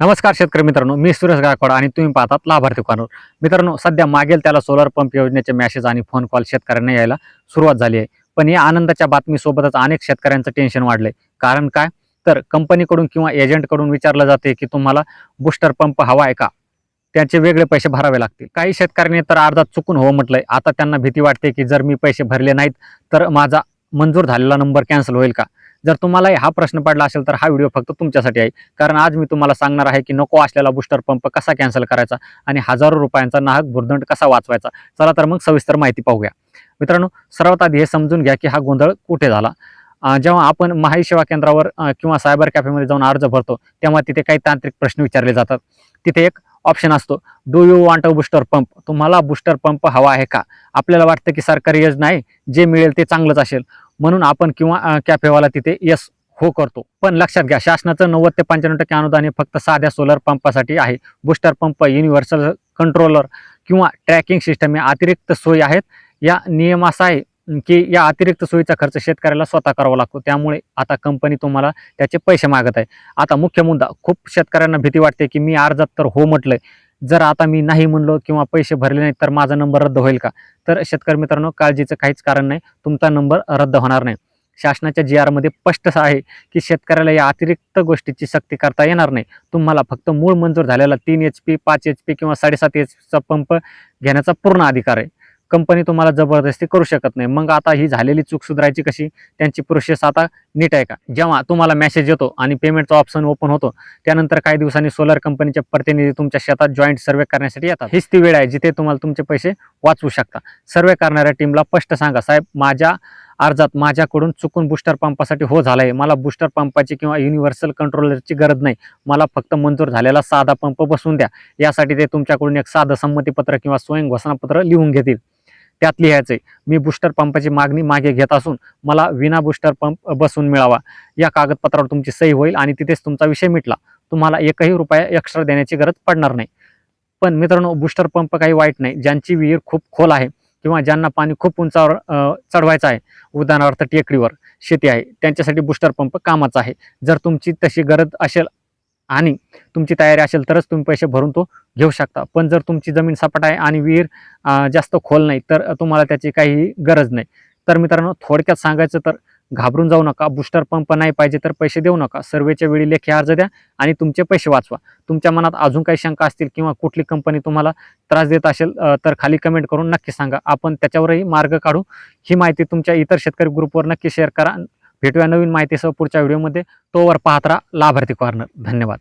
नमस्कार शेतकरी मित्रांनो मी सुरेश गायकवाड आणि तुम्ही पाहतात लाभार्थी कॉर्नर. मित्रांनो सध्या मागेल त्याला सोलर पंप योजनेचे मेसेज आणि फोन कॉल शेतकऱ्यांना यायला सुरुवात झाली आहे. पण या आनंदाच्या बातमीसोबतच अनेक शेतकऱ्यांचं टेन्शन वाढलंय. कारण काय? तर कंपनीकडून किंवा एजंटकडून विचारलं जाते की तुम्हाला बुस्टर पंप हवा आहे का? त्याचे वेगळे पैसे भरावे लागतील. काही शेतकऱ्यांनी तर अर्धा चुकून हो म्हटलंय. आता त्यांना भीती वाटते की जर मी पैसे भरले नाहीत तर माझा मंजूर झालेला नंबर कॅन्सल होईल का? जर तुम्हाला हा प्रश्न पडला असेल तर हा व्हिडिओ फक्त तुमच्यासाठी आहे. कारण आज मी तुम्हाला सांगणार आहे की नको असलेला बुस्टर पंप कसा कॅन्सल करायचा आणि हजारो रुपयांचा नाहक भुर्दंड कसा वाचवायचा. चला तर मग सविस्तर माहिती पाहूया. मित्रांनो सर्वात आधी हे समजून घ्या की हा गोंधळ कुठे झाला? जेव्हा आपण महाई सेवा केंद्रावर किंवा सायबर कॅफेमध्ये जाऊन अर्ज भरतो तेव्हा तिथे काही तांत्रिक प्रश्न विचारले जातात. तिथे एक ऑप्शन असतो. Do you want a booster pump तुम्हाला बुस्टर पंप हवा आहे का? आपल्याला वाटतं की सरकारी योजना आहे जे मिळेल ते चांगलंच असेल. म्हणून आपण किंवा कॅफेवाला तिथे यस हो करतो. पण लक्षात घ्या शासनाचं नव्वद ते पंच्याण्णव टक्के अनुदान हे फक्त साध्या सोलर पंपासाठी आहे. बुस्टर पंप युनिव्हर्सल कंट्रोलर किंवा ट्रॅकिंग सिस्टम या अतिरिक्त सोयी आहेत. या नियम असा आहे की या अतिरिक्त सोयीचा खर्च शेतकऱ्याला स्वतः करावा लागतो. त्यामुळे आता कंपनी तुम्हाला त्याचे पैसे मागत आहे. आता मुख्य मुद्दा खूप शेतकऱ्यांना भीती वाटते की मी अर्जात तर हो म्हटलंय. जर आता मी नाही म्हणलो किंवा पैसे भरले नाहीत तर माझा नंबर रद्द होईल का? तर शेतकरी मित्रांनो काळजीचं काहीच कारण नाही. तुमचा नंबर रद्द होणार नाही. शासनाच्या जी आरमध्ये स्पष्ट असं आहे की शेतकऱ्याला या अतिरिक्त गोष्टीची सक्ती करता येणार नाही. तुम्हाला फक्त मूळ मंजूर झालेला तीन एच पी पाच एच पी किंवा साडेसात एच पीचा पंप घेण्याचा पूर्ण अधिकार आहे. कंपनी तुम्हाला जबरदस्ती करू शकत नाही. मग आता ही झालेली चूक सुधारायची कशी? त्यांची प्रोसेस आता नीट आहे का? जेव्हा तुम्हाला मेसेज येतो आणि पेमेंटचा ऑप्शन ओपन होतो त्यानंतर काही दिवसांनी सोलर कंपनीचे प्रतिनिधी तुमच्या शेतात जॉईंट सर्वे करण्यासाठी येतात. हीच ती वेळ आहे जिथे तुम्हाला तुमचे पैसे वाचवू शकता. सर्वे करणाऱ्या टीमला स्पष्ट सांगा साहेब माझ्या अर्जात माझ्याकडून चुकून बूस्टर पंपासाठी हो झालाय. मला बूस्टर पंपाची किंवा युनिव्हर्सल कंट्रोलरची गरज नाही. मला फक्त मंजूर झालेला साधा पंप बसवून द्या. यासाठी ते तुमच्याकडून एक साधं संमतीपत्र किंवा स्वयं घोषणापत्र लिहून घेतील. त्यात लिहायचं आहे मी बुस्टर पंपाची मागणी मागे घेत असून मला विना बुस्टर पंप बसून मिळावा. या कागदपत्रावर तुमची सही होईल आणि तिथेच तुमचा विषय मिटला. तुम्हाला एकही रुपया एक्स्ट्रा देण्याची गरज पडणार नाही. पण मित्रांनो बुस्टर पंप काही वाईट नाही. ज्यांची विहीर खूप खोल आहे किंवा ज्यांना पाणी खूप उंचावर चढवायचं आहे उदाहरणार्थ टेकडीवर शेती आहे त्यांच्यासाठी बुस्टर पंप कामाचा आहे. जर तुमची तशी गरज असेल आणि तुमची तयारी असेल तरच तुम्ही पैसे भरून तो घेऊ शकता. पण जर तुमची जमीन सपाट आहे आणि विहीर जास्त खोल नाही तर तुम्हाला त्याची काही गरज नाही. तर मित्रांनो थोडक्यात सांगायचं तर घाबरून जाऊ नका बूस्टर पंप नाही पाहिजे तर पैसे देऊ नका. सर्वेच्या वेळी लेखी अर्ज द्या आणि तुमचे पैसे वाचवा. तुमच्या मनात अजून काही शंका असतील किंवा कुठली कंपनी तुम्हाला त्रास देत असेल तर खाली कमेंट करून नक्की सांगा. आपण त्याच्यावरही मार्ग काढू. ही माहिती तुमच्या इतर शेतकरी ग्रुपवर नक्की शेअर करा. भेटूया नवीन माहितीसह पुढच्या व्हिडिओमध्ये. तोवर पाहत राहा लाभार्थी कॉर्नर. धन्यवाद.